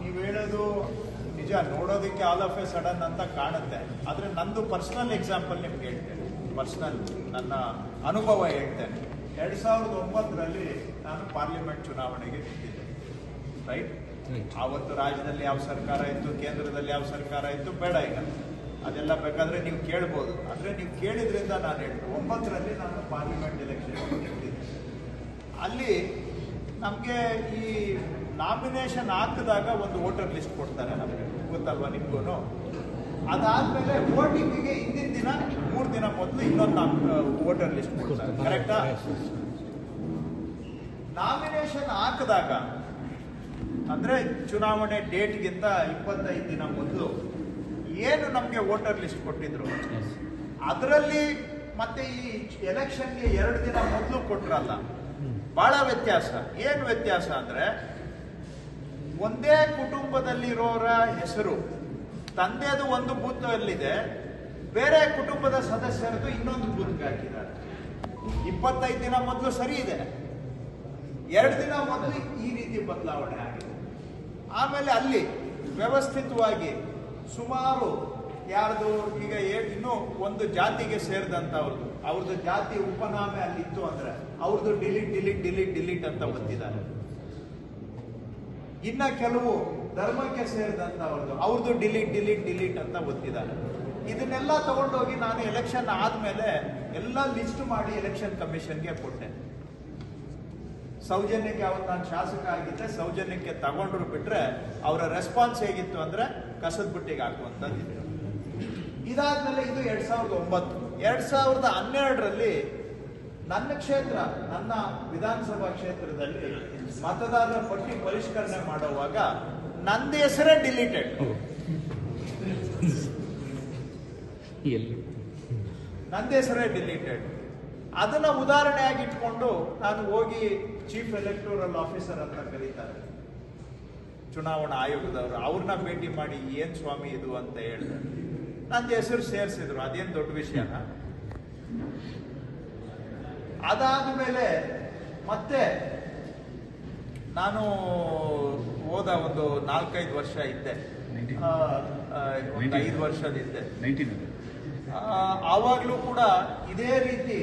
ನೀವು ಹೇಳೋದು ನಿಜ ನೋಡೋದಕ್ಕೆ ಆಲ್ ಆಫ್ ಎ ಸಡನ್ ಅಂತ ಕಾಣುತ್ತೆ. ಆದರೆ ನಂದು ಪರ್ಸ್ನಲ್ ಎಕ್ಸಾಂಪಲ್ ನಿಮ್ಗೆ ಹೇಳ್ತೇನೆ. ಪರ್ಸ್ನಲ್ ನನ್ನ ಅನುಭವ ಹೇಳ್ತೇನೆ. ಎರಡು ಸಾವಿರದ ಒಂಬತ್ತರಲ್ಲಿ ನಾನು ಪಾರ್ಲಿಮೆಂಟ್ ಚುನಾವಣೆಗೆ ನಿಂತಿದ್ದೆ. ರೈಟ್. ಆವತ್ತು ರಾಜ್ಯದಲ್ಲಿ ಯಾವ ಸರ್ಕಾರ ಇತ್ತು ಕೇಂದ್ರದಲ್ಲಿ ಯಾವ ಸರ್ಕಾರ ಇತ್ತು ಬೇಡ ಈಗ. ಅದೆಲ್ಲ ಬೇಕಾದ್ರೆ ನೀವು ಕೇಳ್ಬೋದು. ಅಂದರೆ ನೀವು ಕೇಳಿದ್ರಿಂದ ನಾನು ಹೇಳ್ತೀನಿ ಒಂಬತ್ತರಲ್ಲಿ ನಾನು ಪಾರ್ಲಿಮೆಂಟ್ ಎಲೆಕ್ಷನ್ ನಿಂತಿದ್ದೆ. ಅಲ್ಲಿ ನಮಗೆ ಈ ನಾಮಿನೇಷನ್ ಹಾಕಿದಾಗ ಒಂದು ವೋಟರ್ ಲಿಸ್ಟ್ ಕೊಡ್ತಾರೆ ನಮಗೆ. ಗೊತ್ತಲ್ವಾ ನಿಮ್ಗೂ ಅದಾದ್ಮೇಲೆ ವೋಟಿಂಗಿಗೆ ಹಿಂದಿನ ದಿನ ಮೂರು ದಿನ ಮೊದಲು ಇನ್ನೊಂದು ವೋಟರ್ ಲಿಸ್ಟ್ ಕೊಡ್ತಾರೆ. ಕರೆಕ್ಟಾ? ನಾಮಿನೇಷನ್ ಹಾಕಿದಾಗ ಅಂದ್ರೆ ಚುನಾವಣೆ ಡೇಟ್ಗಿಂತ ಇಪ್ಪತ್ತೈದು ದಿನ ಮೊದಲು ಏನು ನಮಗೆ ವೋಟರ್ ಲಿಸ್ಟ್ ಕೊಟ್ಟಿದ್ರು? ಅದರಲ್ಲಿ ಮತ್ತೆ ಈ ಎಲೆಕ್ಷನ್ಗೆ ಎರಡು ದಿನ ಮೊದಲು ಕೊಟ್ರಲ್ಲ ಬಹಳ ವ್ಯತ್ಯಾಸ. ಏನು ವ್ಯತ್ಯಾಸ ಅಂದ್ರೆ ಒಂದೇ ಕುಟುಂಬದಲ್ಲಿರೋರ ಹೆಸರು ತಂದೆದು ಒಂದು ಬೂತ್ನಲ್ಲಿದೆ, ಬೇರೆ ಕುಟುಂಬದ ಸದಸ್ಯರದು ಇನ್ನೊಂದು ಬೂತ್ಗೆ ಹಾಕಿದ್ದಾರೆ. ಇಪ್ಪತ್ತೈದು ದಿನ ಮೊದಲು ಸರಿ ಇದೆ. ಎರಡು ದಿನ ಮೊದಲು ಈ ರೀತಿ ಬದಲಾವಣೆ ಆಗಿದೆ. ಆಮೇಲೆ ಅಲ್ಲಿ ವ್ಯವಸ್ಥಿತವಾಗಿ ಸುಮಾರು ಯಾರ್ದು ಈಗ ಇನ್ನು ಒಂದು ಜಾತಿಗೆ ಸೇರಿದಂಥವ್ರದ್ದು ಅವ್ರದ್ದು ಜಾತಿ ಉಪನಾಮೆ ಅಲ್ಲಿ ಇತ್ತು ಅಂದ್ರೆ ಅವ್ರದ್ದು ಡಿಲೀಟ್ ಡಿಲೀಟ್ ಡಿಲೀಟ್ ಡಿಲೀಟ್ ಅಂತ ಬಂದಿದ್ದಾರೆ. ಇನ್ನ ಕೆಲವು ಧರ್ಮಕ್ಕೆ ಸೇರಿದಂಥವ್ರದ್ದು ಅವ್ರದ್ದು ಡಿಲೀಟ್ ಡಿಲೀಟ್ ಡಿಲೀಟ್ ಅಂತ ಗೊತ್ತಿದ್ದಾರೆ. ಇದನ್ನೆಲ್ಲ ತಗೊಂಡೋಗಿ ನಾನು ಎಲೆಕ್ಷನ್ ಆದ್ಮೇಲೆ ಎಲ್ಲ ಲಿಸ್ಟ್ ಮಾಡಿ ಎಲೆಕ್ಷನ್ ಕಮಿಷನ್ಗೆ ಕೊಟ್ಟೆ. ಸೌಜನ್ಯಕ್ಕೆ ಅವತ್ತು ನಾನು ಶಾಸಕ ಆಗಿದ್ದೆ, ಸೌಜನ್ಯಕ್ಕೆ ತಗೊಂಡ್ರು ಬಿಟ್ರೆ ಅವರ ರೆಸ್ಪಾನ್ಸ್ ಹೇಗಿತ್ತು ಅಂದ್ರೆ ಕಸದ ಬುಟ್ಟಿಗೆ ಹಾಕುವಂಥದ್ದು ಇದಾದ್ಮೇಲೆ ಇದು ಎರಡ್ ಸಾವಿರದ ಒಂಬತ್ತು. ಎರಡ್ ಸಾವಿರದ ಹನ್ನೆರಡರಲ್ಲಿ ನನ್ನ ಕ್ಷೇತ್ರ ನನ್ನ ವಿಧಾನಸಭಾ ಕ್ಷೇತ್ರದಲ್ಲಿ ಮತದಾರರ ಪಟ್ಟಿ ಪರಿಷ್ಕರಣೆ ಮಾಡುವಾಗ ನಂದ ಹೆಸರೇ ಡಿಲೀಟೆಡ್. ನಂದ ಹೆಸರೇ ಡಿಲೀಟೆಡ್. ಅದನ್ನ ಉದಾಹರಣೆಯಾಗಿ ಇಟ್ಕೊಂಡು ನಾನು ಹೋಗಿ ಚೀಫ್ ಎಲೆಕ್ಟೋರಲ್ ಆಫೀಸರ್ ಅಂತ ಕರೀತಾರೆ. ಚುನಾವಣಾ ಆಯೋಗದವರು ಅವ್ರನ್ನ ಭೇಟಿ ಮಾಡಿ ಏನ್ ಸ್ವಾಮಿ ಇದು ಅಂತ ಹೇಳಿದರು ನಂದು ಹೆಸರು ಸೇರಿಸಿದ್ರು ಅದೇನು ದೊಡ್ಡ ವಿಷಯನ? ಅದಾದ್ಮೇಲೆ ಮತ್ತೆ ನಾನು ಹೋದ ಒಂದು ನಾಲ್ಕೈದು ವರ್ಷ ಇದ್ದೆ. ಒಂದು ಐದು ವರ್ಷದಿದ್ದೆ ಆವಾಗ್ಲೂ ಕೂಡ ಇದೇ ರೀತಿ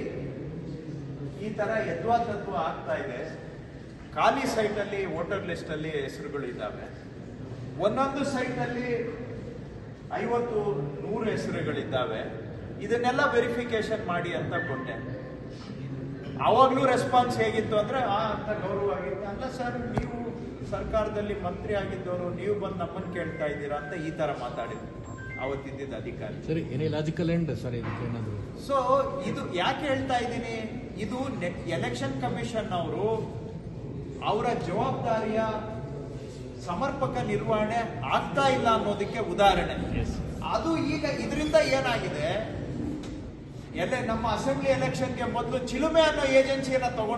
ಈ ತರ ಯದ್ವಾ ತತ್ವ ಆಗ್ತಾ ಇದೆ. ಖಾಲಿ ಸೈಟ್ ಅಲ್ಲಿ ವೋಟರ್ ಲಿಸ್ಟ್ ಅಲ್ಲಿ ಹೆಸರುಗಳು ಇದ್ದಾವೆ. ಒಂದೊಂದು ಸೈಟ್ ಅಲ್ಲಿ ಐವತ್ತು ನೂರು ಹೆಸರುಗಳಿದ್ದಾವೆ. ಇದನ್ನೆಲ್ಲ ವೆರಿಫಿಕೇಶನ್ ಮಾಡಿ ಅಂತ ಕೊಟ್ಟೆ. ಆವಾಗ್ಲೂ ರೆಸ್ಪಾನ್ಸ್ ಹೇಗಿತ್ತು ಅಂದ್ರೆ ಆ ಅಂತ ಗೌರವ ಆಗಿತ್ತು. ಅಲ್ಲ ಸರ್ ನೀವು ಸರ್ಕಾರದಲ್ಲಿ ಮಂತ್ರಿ ಆಗಿದ್ದವರು ನೀವು ಬಂದು ನಮ್ಮನ್ನು ಕೇಳ್ತಾ ಇದ್ದೀರಾ ಅಂತ ಈ ತರ ಮಾತಾಡಿದ್ರು. ಅವತ್ತಿದ್ದ ಅಧಿಕಾರಿ. ಸರಿ ಏನೇ ಲಾಜಿಕಲ್ ಎಂಡ್ ಸರ್ ಇದು ಏನಾದ್ರು? ಸೊ ಇದು ಯಾಕೆ ಹೇಳ್ತಾ ಇದ್ದೀನಿ? ಇದು ಎಲೆಕ್ಷನ್ ಕಮಿಷನ್ ಅವರು ಅವರ ಜವಾಬ್ದಾರಿಯ ಸಮರ್ಪಕ ನಿರ್ವಹಣೆ ಆಗ್ತಾ ಇಲ್ಲ ಅನ್ನೋದಕ್ಕೆ ಉದಾಹರಣೆ. ಅದು ಈಗ ಇದರಿಂದ ಏನಾಗಿದೆ? ಎಲ್ಲ ನಮ್ಮ ಅಸೆಂಬ್ಲಿ ಎಲೆಕ್ಷನ್ಗೆ ಮೊದಲು ಚಿಲುಮೆ ಅನ್ನೋ ಏಜೆನ್ಸಿಯನ್ನು ತಗೊಂಡು